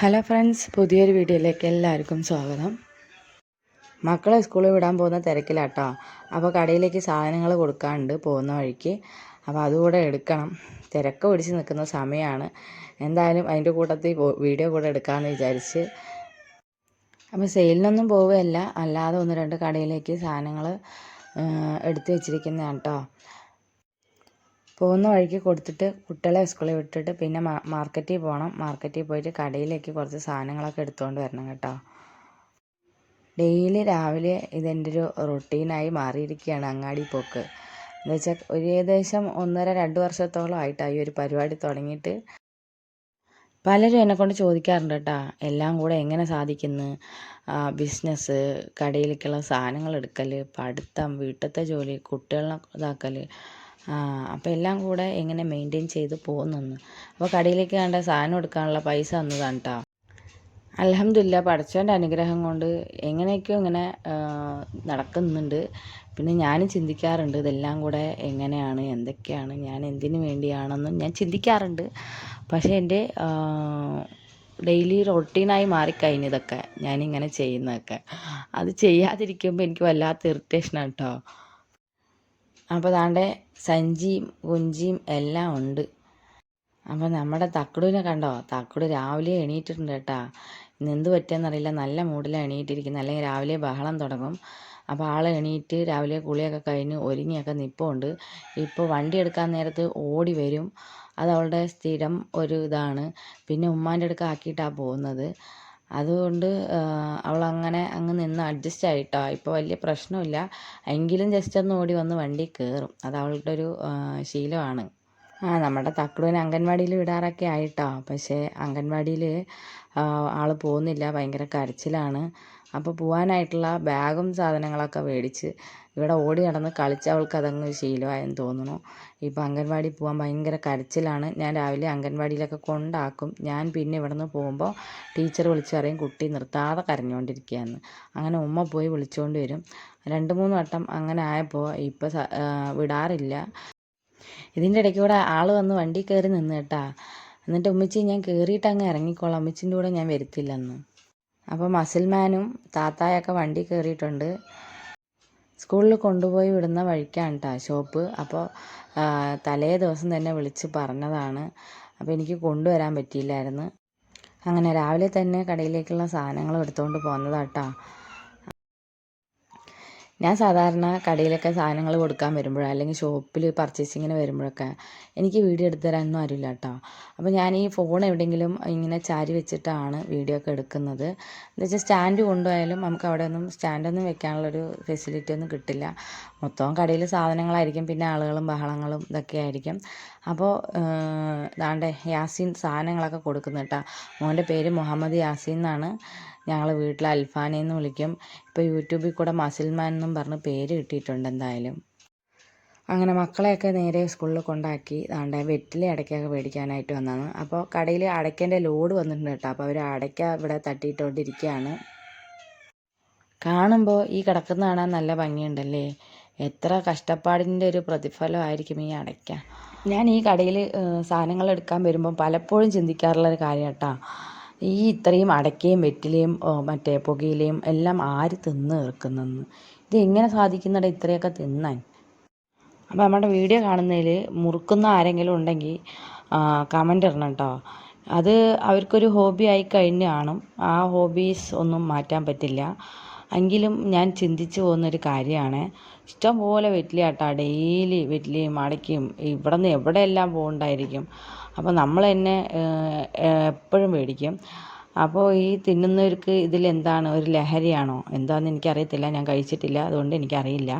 Hello friends പുതിയൊരു വീഡിയോയിലേക്ക് എല്ലാവർക്കും സ്വാഗതം. മക്കളെ സ്കൂളിൽ വിടാൻ പോകുന്ന തിരക്കിലാട്ടോ. അപ്പോൾ കടയിലേക്ക് സാധനങ്ങൾ കൊടുക്കാനുണ്ട് പോകുന്ന വഴിക്ക്. അപ്പോൾ അതുകൂടെ എടുക്കണം. തിരക്ക് പിടിച്ച് നിൽക്കുന്ന സമയമാണ്. എന്തായാലും അതിന്റെ കൂട്ടത്തിൽ വീഡിയോ കൂടെ എടുക്കാമെന്ന് വിചാരിച്ച്. അപ്പോൾ സെയിലിനൊന്നും പോവുകയല്ല. അല്ലാതെ ഒന്ന് രണ്ട് കടയിലേക്ക് സാധനങ്ങൾ എടുത്തു വെച്ചിരിക്കുന്നതാണ് കേട്ടോ പോകുന്ന വഴിക്ക് കൊടുത്തിട്ട് കുട്ടികളെ സ്കൂളിൽ വിട്ടിട്ട് പിന്നെ മാർക്കറ്റിൽ പോകണം മാർക്കറ്റിൽ പോയിട്ട് കടയിലേക്ക് കുറച്ച് സാധനങ്ങളൊക്കെ എടുത്തുകൊണ്ട് വരണം കേട്ടോ. ഡെയിലി രാവിലെ ഇതെന്റെ ഒരു റൊട്ടീനായി മാറിയിരിക്കുകയാണ് അങ്ങാടി പോക്ക്. എന്ന് വെച്ചാൽ ഒരു ഏകദേശം ഒന്നര രണ്ട് വർഷത്തോളം ആയിട്ടാണ് ഈ ഒരു പരിപാടി തുടങ്ങിയിട്ട്. പലരും എന്നെക്കൊണ്ട് ചോദിക്കാറുണ്ട് കേട്ടോ എല്ലാം കൂടെ എങ്ങനെ സാധിക്കുന്നു? ബിസിനസ് കടയിലേക്കുള്ള സാധനങ്ങൾ എടുക്കൽ പഠിത്തം വീട്ടിലത്തെ ജോലി കുട്ടികളെ ഇതാക്കൽ അപ്പോൾ എല്ലാം കൂടെ എങ്ങനെ മെയിന്റെയിൻ ചെയ്ത് പോകുന്നെന്ന്. അപ്പോൾ കടയിലേക്ക് കണ്ട സാധനം എടുക്കാനുള്ള പൈസ തന്നതാണ് കേട്ടോ അലഹമില്ല പഠിച്ചവന്റെ അനുഗ്രഹം കൊണ്ട് എങ്ങനെയൊക്കെയോ ഇങ്ങനെ നടക്കുന്നുണ്ട്. പിന്നെ ഞാനും ചിന്തിക്കാറുണ്ട് ഇതെല്ലാം കൂടെ എങ്ങനെയാണ് എന്തൊക്കെയാണ് ഞാൻ എന്തിനു വേണ്ടിയാണെന്നും ഞാൻ ചിന്തിക്കാറുണ്ട്. പക്ഷേ എന്റെ ഡെയിലി റൊട്ടീനായി മാറിക്കഴിഞ്ഞു ഇതൊക്കെ ഞാനിങ്ങനെ ചെയ്യുന്നതൊക്കെ. അത് ചെയ്യാതിരിക്കുമ്പോൾ എനിക്ക് വല്ലാത്ത ഇറിറ്റേഷനാണ് കേട്ടോ അപ്പോൾ ദാണ്ടെ സഞ്ചിയും കുഞ്ചിയും എല്ലാം ഉണ്ട്. അപ്പോൾ നമ്മുടെ തക്കുടുവിനെ കണ്ടോ? തക്കട് രാവിലെ എണീറ്റിട്ടുണ്ട് കേട്ടാ. ഇന്ന് എന്ത് പറ്റിയെന്നറിയില്ല. നല്ല മൂഡിലാണ് എണീറ്റിരിക്കുന്നത് അല്ലെങ്കിൽ രാവിലെ ബഹളം തുടങ്ങും. അപ്പോൾ ആൾ എണീറ്റ് രാവിലെ കുളിയൊക്കെ കഴിഞ്ഞ് ഒരുങ്ങിയൊക്കെ നിൽപ്പുണ്ട് ഇപ്പോൾ വണ്ടി എടുക്കാൻ നേരത്ത് ഓടി വരും. അത് അവളുടെ സ്ഥിരം ഒരു ഇതാണ്. പിന്നെ ഉമ്മാന്റെ അടുക്കാക്കിയിട്ടാണ് പോകുന്നത്. അതുകൊണ്ട് അവൾ അങ്ങനെ അങ്ങ് നിന്ന് അഡ്ജസ്റ്റ് ആയിട്ടോ. ഇപ്പോൾ വലിയ പ്രശ്നമില്ല. എങ്കിലും ജസ്റ്റ് ഒന്ന് ഓടി വന്ന് വണ്ടി കയറും അത് അവളുടെ ഒരു ശീലമാണ്. ആ നമ്മുടെ തക്കുടുവിനെ അംഗൻവാടിയിൽ വിടാറൊക്കെ ആയിട്ടോ. പക്ഷേ അംഗൻവാടിയിൽ ആൾ പോകുന്നില്ല. ഭയങ്കര കരച്ചിലാണ്. അപ്പോൾ പോകാനായിട്ടുള്ള ബാഗും സാധനങ്ങളൊക്കെ മേടിച്ച് ഇവിടെ ഓടി നടന്ന് കളിച്ച് അവൾക്ക് അതങ്ങ് ശീലമായെന്ന് തോന്നുന്നു. ഇപ്പോൾ അംഗൻവാടി പോകാൻ ഭയങ്കര കരച്ചിലാണ്. ഞാൻ രാവിലെ അംഗൻവാടിയിലൊക്കെ കൊണ്ടാക്കും. ഞാൻ പിന്നെ ഇവിടെ നിന്ന് പോകുമ്പോൾ ടീച്ചർ വിളിച്ച് പറയും കുട്ടി നിർത്താതെ കരഞ്ഞുകൊണ്ടിരിക്കുകയെന്ന് അങ്ങനെ ഉമ്മ പോയി വിളിച്ചുകൊണ്ട് വരും. രണ്ട് മൂന്ന് വട്ടം അങ്ങനെ ആയപ്പോൾ ഇപ്പോൾ വിടാറില്ല. ഇതിന്റെ ഇടയ്ക്ക് കൂടെ ആൾ വന്ന് വണ്ടി കയറി നിന്ന് കേട്ടാ. എന്നിട്ട് ഉമ്മച്ചി ഞാൻ കയറിയിട്ട് അങ്ങ് ഇറങ്ങിക്കോളാം. ഉമ്മച്ചിന്റെ കൂടെ ഞാൻ വരത്തില്ലെന്ന്. അപ്പോൾ മസിൽമാനും താത്തായൊക്കെ വണ്ടി കയറിയിട്ടുണ്ട് സ്കൂളിൽ കൊണ്ടുപോയി വിടുന്ന വഴിക്കാണ് കേട്ടോ ഷോപ്പ്. അപ്പോൾ തലേ ദിവസം തന്നെ വിളിച്ച് പറഞ്ഞതാണ്. അപ്പോൾ എനിക്ക് കൊണ്ടുവരാൻ പറ്റിയില്ലായിരുന്നു. അങ്ങനെ രാവിലെ തന്നെ കടയിലേക്കുള്ള സാധനങ്ങൾ എടുത്തുകൊണ്ട് പോന്നതാട്ടോ ഞാൻ സാധാരണ കടയിലൊക്കെ സാധനങ്ങൾ കൊടുക്കാൻ വരുമ്പോഴോ അല്ലെങ്കിൽ ഷോപ്പിൽ പർച്ചേസിങ്ങിന് വരുമ്പോഴൊക്കെ എനിക്ക് വീഡിയോ എടുത്ത് തരാനൊന്നും ആരുമില്ല കേട്ടോ അപ്പോൾ ഞാൻ ഈ ഫോൺ എവിടെയെങ്കിലും ഇങ്ങനെ ചാരി വെച്ചിട്ടാണ് വീഡിയോ ഒക്കെ എടുക്കുന്നത്. എന്താ വെച്ചാൽ സ്റ്റാൻഡ് കൊണ്ടുപോയാലും നമുക്ക് അവിടെ ഒന്നും സ്റ്റാൻഡൊന്നും വെക്കാനുള്ളൊരു ഫെസിലിറ്റി ഒന്നും കിട്ടില്ല. മൊത്തം കടയിൽ സാധനങ്ങളായിരിക്കും പിന്നെ ആളുകളും ബഹളങ്ങളും ഇതൊക്കെ ആയിരിക്കും. അപ്പോൾ ദാണ്ടേ യാസീൻ സാധനങ്ങളൊക്കെ കൊടുക്കുന്നു കേട്ടോ മോന്റെ പേര് മുഹമ്മദ് യാസീൻ എന്നാണ്. ഞങ്ങൾ വീട്ടിൽ അൽഫാനെ എന്ന് വിളിക്കും. ഇപ്പോൾ യൂട്യൂബിൽ കൂടെ മസിൽമാൻ എന്നും പറഞ്ഞ് പേര് കിട്ടിയിട്ടുണ്ട് എന്തായാലും. അങ്ങനെ മക്കളെയൊക്കെ നേരെ സ്കൂളിൽ കൊണ്ടാക്കി ദാണ്ടെ വെറ്റിലെ അടയ്ക്കൊക്കെ മേടിക്കാനായിട്ട് വന്നതാണ്. അപ്പോൾ കടയിൽ അടയ്ക്കേന്റെ ലോഡ് വന്നിട്ടുണ്ട് കേട്ടോ. അപ്പോൾ അവർ അടയ്ക്ക ഇവിടെ തട്ടിയിട്ടുകൊണ്ടിരിക്കുകയാണ് കാണുമ്പോൾ ഈ കിടക്കുന്ന കാണാൻ നല്ല ഭംഗിയുണ്ടല്ലേ? എത്ര കഷ്ടപ്പാടിന്റെ ഒരു പ്രതിഫലമായിരിക്കും ഈ അടയ്ക്ക. ഞാൻ ഈ കടയിൽ സാധനങ്ങൾ എടുക്കാൻ വരുമ്പോൾ പലപ്പോഴും ചിന്തിക്കാറുള്ള ഒരു കാര്യം കേട്ടോ ഈ ഇത്രയും അടയ്ക്കയും വെറ്റിലയും മറ്റേ പുകയിലയും എല്ലാം ആര് തിന്ന് തീർക്കുന്നെന്ന്? ഇത് എങ്ങനെ സാധിക്കുന്നുണ്ട് ഇത്രയൊക്കെ തിന്നാൻ? അപ്പോൾ നമ്മുടെ വീഡിയോ കാണുന്നതിൽ മുറുക്കുന്ന ആരെങ്കിലും ഉണ്ടെങ്കിൽ കമന്റ് ഇടണം കേട്ടോ അത് അവർക്കൊരു ഹോബി ആയി കഴിഞ്ഞാണ് ആ ഹോബീസ് ഒന്നും മാറ്റാൻ പറ്റില്ല. എങ്കിലും ഞാൻ ചിന്തിച്ചു പോകുന്നൊരു കാര്യമാണ്. ഇഷ്ടംപോലെ വെറ്റിലയാട്ടാ. ഡെയിലി വെറ്റിലയും അടയ്ക്കും ഇവിടെ നിന്ന് എവിടെയെല്ലാം പോകണ്ടായിരിക്കും അപ്പോൾ നമ്മൾ തന്നെ എപ്പോഴും മേടിക്കും അപ്പോൾ ഈ തിന്നുന്നവർക്ക് ഇതിൽ എന്താണ്? ഒരു ലഹരിയാണോ? എന്താണെന്ന് എനിക്കറിയത്തില്ല. ഞാൻ കഴിച്ചിട്ടില്ല. അതുകൊണ്ട് എനിക്കറിയില്ല.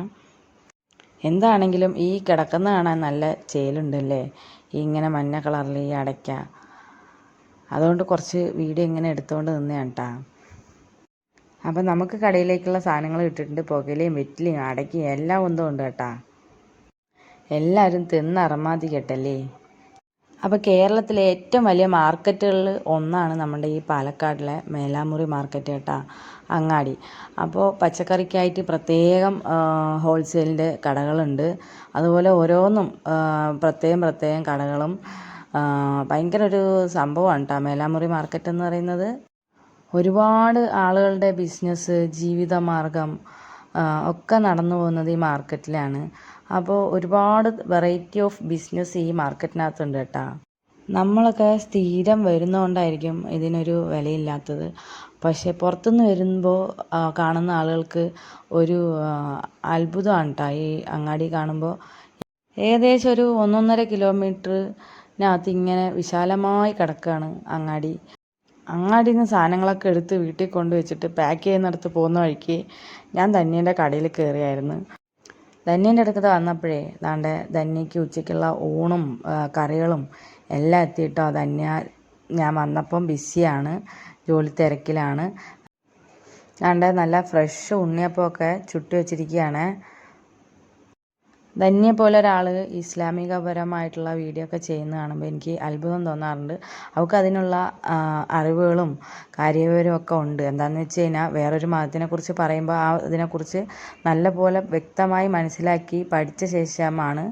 എന്താണെങ്കിലും ഈ കിടക്കുന്ന കാണാൻ നല്ല ചേലുണ്ടല്ലേ? ഇങ്ങനെ മഞ്ഞ കളറിൽ ഈ അടയ്ക്ക. അതുകൊണ്ട് കുറച്ച് വീഡിയോ ഇങ്ങനെ എടുത്തുകൊണ്ട് നിന്നതാണ് കേട്ടോ അപ്പം നമുക്ക് കടയിലേക്കുള്ള സാധനങ്ങൾ ഇട്ടിട്ടുണ്ട്. പുകയിലയും വെറ്റിലയും അടയ്ക്കയും എല്ലാം ഒന്നും ഉണ്ട് കേട്ടാ. എല്ലാവരും തിന്നറമാതി കേട്ടല്ലേ അപ്പോൾ കേരളത്തിലെ ഏറ്റവും വലിയ മാർക്കറ്റുകളിൽ ഒന്നാണ് നമ്മുടെ ഈ പാലക്കാടിലെ മേലാമുറി മാർക്കറ്റ് കേട്ടാ അങ്ങാടി. അപ്പോൾ പച്ചക്കറിക്കായിട്ട് പ്രത്യേകം ഹോൾസെയിലിന്റെ കടകളുണ്ട്. അതുപോലെ ഓരോന്നും പ്രത്യേകം പ്രത്യേകം കടകളും ഭയങ്കര ഒരു സംഭവമാണ് കേട്ടോ മേലാമുറി മാർക്കറ്റ് എന്ന് പറയുന്നത്. ഒരുപാട് ആളുകളുടെ ബിസിനസ് ജീവിതമാർഗം ഒക്കെ നടന്നു പോകുന്നത് ഈ മാർക്കറ്റിലാണ് അപ്പോൾ ഒരുപാട് വെറൈറ്റി ഓഫ് ബിസിനസ് ഈ മാർക്കറ്റിനകത്തുണ്ട് കേട്ടോ. നമ്മളൊക്കെ സ്ഥിരം വരുന്നതുകൊണ്ടായിരിക്കും ഇതിനൊരു വിലയില്ലാത്തത്. പക്ഷേ പുറത്തുനിന്ന് വരുമ്പോൾ കാണുന്ന ആളുകൾക്ക് ഒരു അത്ഭുതമാണ് കേട്ടോ ഈ അങ്ങാടി കാണുമ്പോൾ ഏകദേശം ഒരു ഒന്നൊന്നര കിലോമീറ്ററിനകത്ത് ഇങ്ങനെ വിശാലമായി കിടക്കുകയാണ് അങ്ങാടി. അങ്ങാടിയിൽ നിന്ന് സാധനങ്ങളൊക്കെ എടുത്ത് വീട്ടിൽ കൊണ്ട് വെച്ചിട്ട് പാക്ക് ചെയ്യുന്നിടത്ത് പോകുന്ന വഴിക്ക് ഞാൻ ധന്യേന്റെ കടയിൽ കയറിയായിരുന്നു ധന്യേന്റെ അടുക്കത്ത് വന്നപ്പോഴേ ദാണ്ടെ ധന്യയ്ക്ക് ഉച്ചയ്ക്കുള്ള ഊണും കറികളും എല്ലാം എത്തിയിട്ടോ? ധന്യ ഞാൻ വന്നപ്പം ബിസിയാണ് ജോലി തിരക്കിലാണ്. ദാണ്ടെ നല്ല ഫ്രഷ് ഉണ്ണിയപ്പമൊക്കെ ചുട്ടി വെച്ചിരിക്കുകയാണ് ധന്യെ പോലെ ഒരാൾ ഇസ്ലാമികപരമായിട്ടുള്ള വീഡിയോ ഒക്കെ ചെയ്യുന്ന കാണുമ്പോൾ എനിക്ക് അത്ഭുതം തോന്നാറുണ്ട്. അവൾക്ക് അതിനുള്ള അറിവുകളും കാര്യവിവരവും ഒക്കെ ഉണ്ട്. എന്താണെന്ന് വെച്ച് കഴിഞ്ഞാൽ വേറൊരു മതത്തിനെക്കുറിച്ച് പറയുമ്പോൾ ആ ഇതിനെക്കുറിച്ച് നല്ലപോലെ വ്യക്തമായി മനസ്സിലാക്കി പഠിച്ച ശേഷമാണ്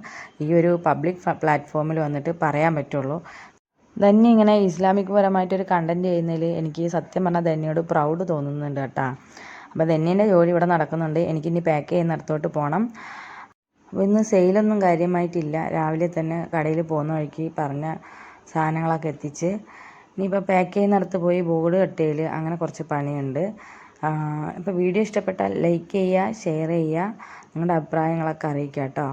ഈ ഒരു പബ്ലിക് പ്ലാറ്റ്ഫോമിൽ വന്നിട്ട് പറയാൻ പറ്റുള്ളൂ. ധന്യ ഇങ്ങനെ ഇസ്ലാമിക് പരമായിട്ടൊരു കണ്ടന്റ് ചെയ്യുന്നതിൽ എനിക്ക് സത്യം പറഞ്ഞാൽ ധന്യയോട് പ്രൗഡ് തോന്നുന്നുണ്ട് കേട്ടോ. അപ്പോൾ ധന്യേന്റെ ജോലി ഇവിടെ നടക്കുന്നുണ്ട്. എനിക്കിനി പാക്ക് ചെയ്യുന്നിടത്തോട്ട് പോകണം അപ്പോൾ ഇന്ന് സെയിലൊന്നും കാര്യമായിട്ടില്ല. രാവിലെ തന്നെ കടയിൽ പോകുന്ന വഴിക്ക് പറഞ്ഞ സാധനങ്ങളൊക്കെ എത്തിച്ച് ഇനിയിപ്പോൾ പാക്ക് ചെയ്യുന്നിടത്ത് പോയി ബോർഡ് കട്ട് ചെയ്യൽ അങ്ങനെ കുറച്ച് പണിയുണ്ട്. അപ്പോൾ വീഡിയോ ഇഷ്ടപ്പെട്ടാൽ ലൈക്ക് ചെയ്യുക ഷെയർ ചെയ്യുക നിങ്ങളുടെ അഭിപ്രായങ്ങളൊക്കെ അറിയിക്കുക കേട്ടോ.